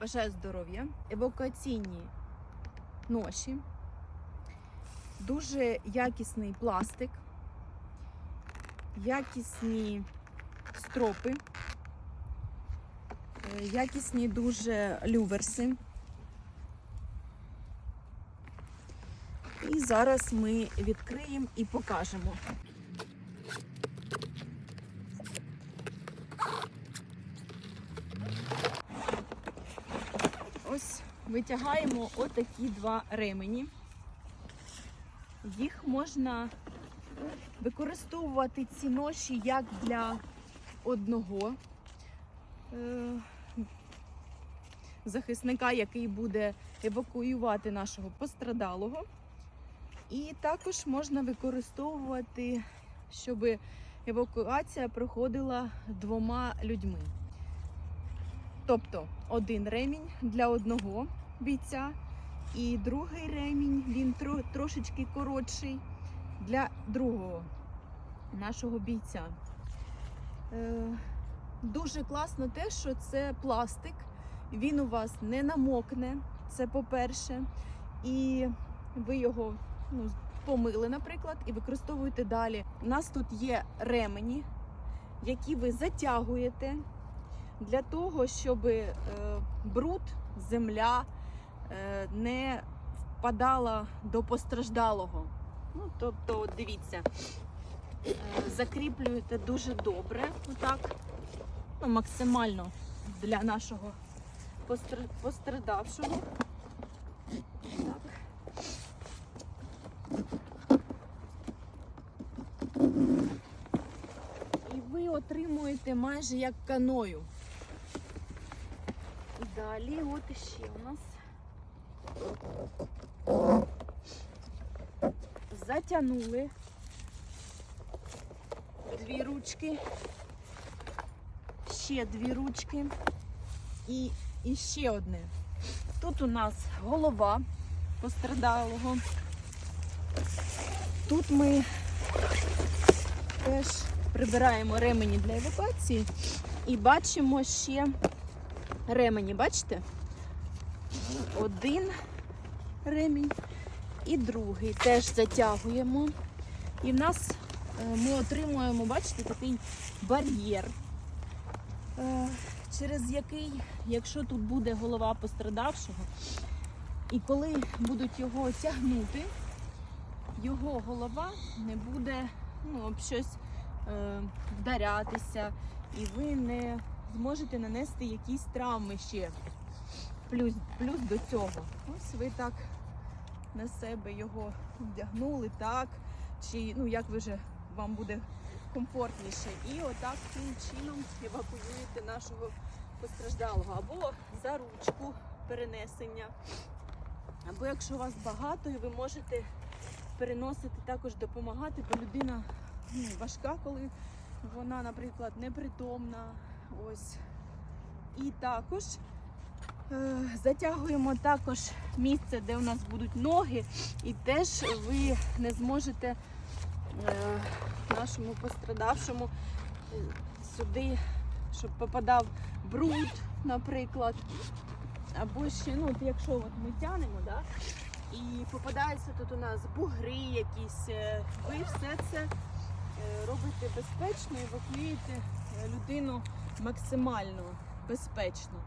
Бажаю здоров'я, евакуаційні ноші, дуже якісний пластик, якісні стропи, е, якісні дуже люверси. І зараз ми відкриємо і покажемо. Ось витягаємо отакі два ремені. Їх можна використовувати ці ноші як для одного е, захисника, який буде евакуювати нашого пострадалого. І також можна використовувати, щоб евакуація проходила двома людьми. Тобто один ремінь для одного бійця, і другий ремінь він трошечки коротший для другого нашого бійця. Е, дуже класно те, що це пластик, він у вас не намокне, це по-перше, і ви його ну, помили, наприклад, і використовуєте далі. У нас тут є ремені, які ви затягуєте для того, щоб е, бруд, земля е, не впадала до постраждалого. Ну, тобто, дивіться, е, закріплюєте дуже добре, отак, ну, максимально для нашого пострадавшого. І ви отримуєте майже як каною. Далі от іще у нас. Затягнули дві ручки, ще дві ручки і, і ще одне. Тут у нас голова пострадалого. Тут ми теж прибираємо ремені для евакуації і бачимо ще ремені, бачите? Один ремінь і другий теж затягуємо. І в нас е, ми отримуємо, бачите, такий бар'єр, е, через який, якщо тут буде голова пострадавшого, і коли будуть його тягнути, його голова не буде ну, об щось е, вдарятися, і ви не зможете нанести якісь травми ще. Плюс, плюс до цього. Ось ви так на себе його вдягнули, так, чи ну як ви вже вам буде комфортніше. І отак цим чином евакуюєте нашого постраждалого. Або за ручку перенесення. Або якщо вас багато, і ви можете переносити також допомагати, бо людина ну, важка, коли вона, наприклад, непритомна. Ось. І також е, затягуємо також місце, де у нас будуть ноги, і теж ви не зможете е, нашому пострадавшому е, сюди, щоб попадав бруд, наприклад. Або ще, ну, якщо от ми тянемо, да, і попадаються тут у нас бугри якісь, ви все це робите безпечно і евакуюєте е, людину максимально безпечно.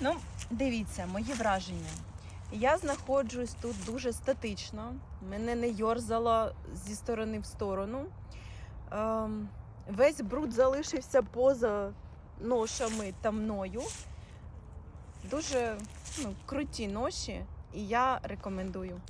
Ну, дивіться, мої враження. Я знаходжусь тут дуже статично, мене не йорзало зі сторони в сторону. Ем, весь бруд залишився поза ношами та мною. Дуже ну, круті ноші, і я рекомендую.